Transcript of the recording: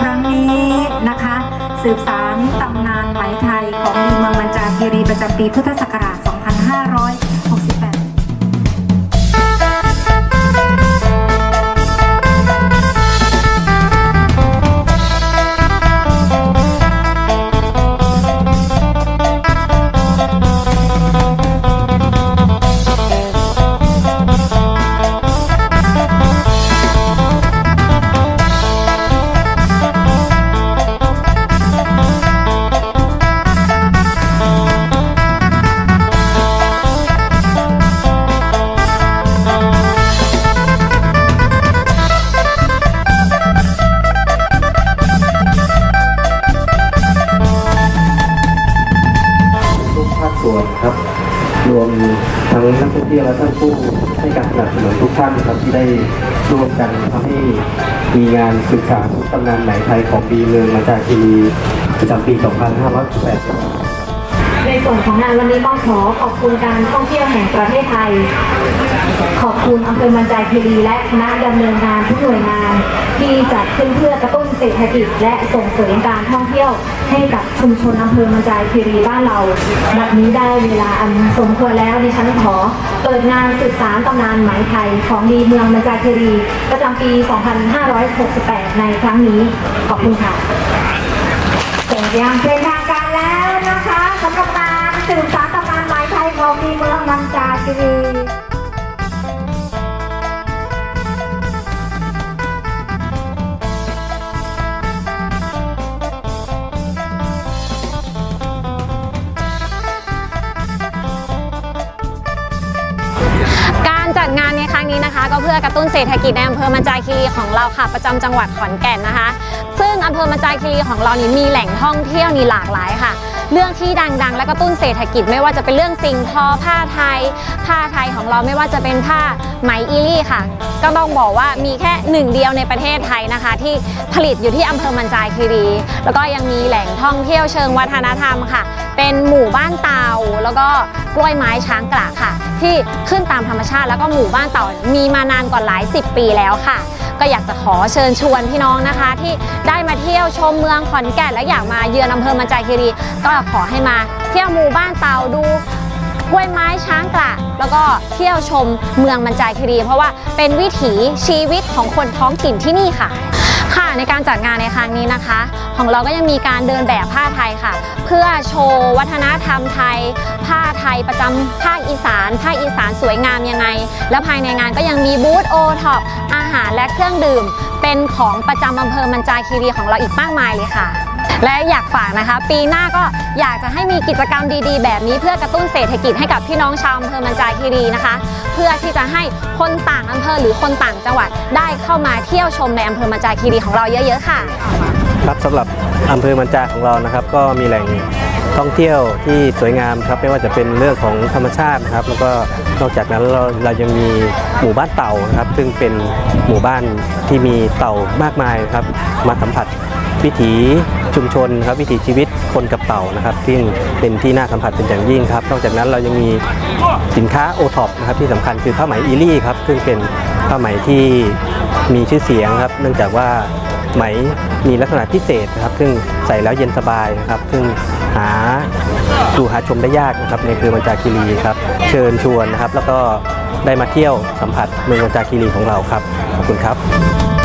ครั้งนี้นะคะ สืบสารตำนานไหมไทยของดีเมืองมันจาคีรีประจำปีพุทธศักราช 2500 ส่วนครับ รวมทั้งนักท่องเที่ยวและท่านผู้ให้การสนับสนุนทุกท่านครับที่ได้ร่วมกันทำให้มีงานศึกษาตำนานไหมไทยของดีเมืองมาจากทีประจำปี 2508 ในส่วนของงานวันนี้ต้องขอขอบคุณการท่องเที่ยวแห่งประเทศไทย ขอบคุณอำเภอมันจาคีรีและคณะดำเนินงานทุกหน่วยงาน ที่จัดขึ้นเพื่อกระตุ้นเศรษฐกิจและส่งเสริมการท่องเที่ยวให้กับชุมชนอำเภอมันจาคีรีบ้านเราบัดนี้ได้เวลาอันสมควรแล้วดิฉันขอเปิดงานสืบสารตำนานไหมไทยของดีเมืองมันจาคีรีประจำปี 2568 ในครั้งนี้ ขอบคุณค่ะเปิดอย่างเป็นทาง นี้นะคะก็เพื่อกระตุ้นเศรษฐกิจในอำเภอมันจาคีรีของเราค่ะ ประจำจังหวัดขอนแก่นนะคะ ซึ่งอำเภอมันจาคีรีของเรานี้มีแหล่งท่องเที่ยวนี่หลากหลายค่ะ เรื่องที่ดังๆ และกระตุ้นเศรษฐกิจไม่ว่าจะเป็นเรื่องสิ่งทอผ้าไทย ผ้าไทยของเราไม่ว่าจะเป็นผ้าไหมอีลี่ค่ะ ก็ต้องบอกว่ามีแค่หนึ่งเดียวในประเทศไทยนะคะ ที่ผลิตอยู่ที่อำเภอมันจาคีรี แล้วก็ยังมีแหล่งท่องเที่ยวเชิงวัฒนธรรมค่ะ เป็นหมู่บ้านเต่าแล้วก็กล้วยไม้ช้างกระค่ะ ที่ขึ้นตามธรรมชาติ แล้วก็หมู่บ้านเต่ามีมานานกว่าหลายสิบปีแล้วค่ะ ก็อยากจะขอเชิญชวนพี่น้องนะคะ ที่ได้มาเที่ยวชมเมืองขอนแก่นและอยากมาเยือนอำเภอมันจาคีรี ก็ขอให้มาเที่ยวหมู่บ้านเต่าดูกล้วยไม้ช้างกระแล้วก็เที่ยวชมเมืองมันจาคีรี เพราะว่าเป็นวิถีชีวิตของคนท้องถิ่นที่นี่ค่ะ ในการจัดงานในครั้งนี้นะคะ ของเราก็ยังมีการเดินแบบผ้าไทยค่ะ เพื่อโชว์วัฒนธรรมไทย ผ้าไทยประจำภาคอีสานภาคอีสานสวยงามยังไง และภายในงานก็ยังมีบูธโอท็อปอาหารและเครื่องดื่ม เป็นของประจำอำเภอมันจาคีรีของเราอีกมากมายเลยค่ะ และอยากฝากนะคะ ปีหน้าก็อยากจะให้มีกิจกรรมดีๆ แบบนี้เพื่อกระตุ้นเศรษฐกิจให้กับพี่น้องชาวอำเภอมันจาคีรีนะคะ เพื่อที่จะให้คนต่างอำเภอหรือคนต่างจังหวัดได้เข้ามาเที่ยวชมในอำเภอมันจาคีรีของเราเยอะๆ ค่ะ ครับสำหรับอำเภอมันจาของเรานะครับ ก็มีแหล่งท่องเที่ยวที่สวยงามครับไม่ว่าจะเป็นเรื่องของธรรมชาตินะครับ แล้วก็นอกจากนั้นเราเรายังมีหมู่บ้านเต่านะครับ ซึ่งเป็นหมู่บ้านที่มีเต่ามากมายนะครับ มาสัมผัสวิถี ชุมชนครับวิถีชีวิตคนกับเต่านะครับซึ่งเป็นที่น่าสัมผัสเป็นอย่างยิ่งครับ นอกจากนั้นเรายังมีสินค้าโอท็อปนะครับที่สำคัญคือผ้าไหมอีลี่ครับซึ่งเป็นผ้าไหมที่มีชื่อเสียงครับ เนื่องจากว่าไหมมีลักษณะพิเศษนะครับ ซึ่งใส่แล้วเย็นสบายนะครับ ซึ่งหาดูหาชมได้ยากนะครับในอำเภอมันจาคีรีครับ เชิญชวนนะครับ แล้วก็ได้มาเที่ยวสัมผัสเมืองมันจาคีรีของเราครับ ขอบคุณครับ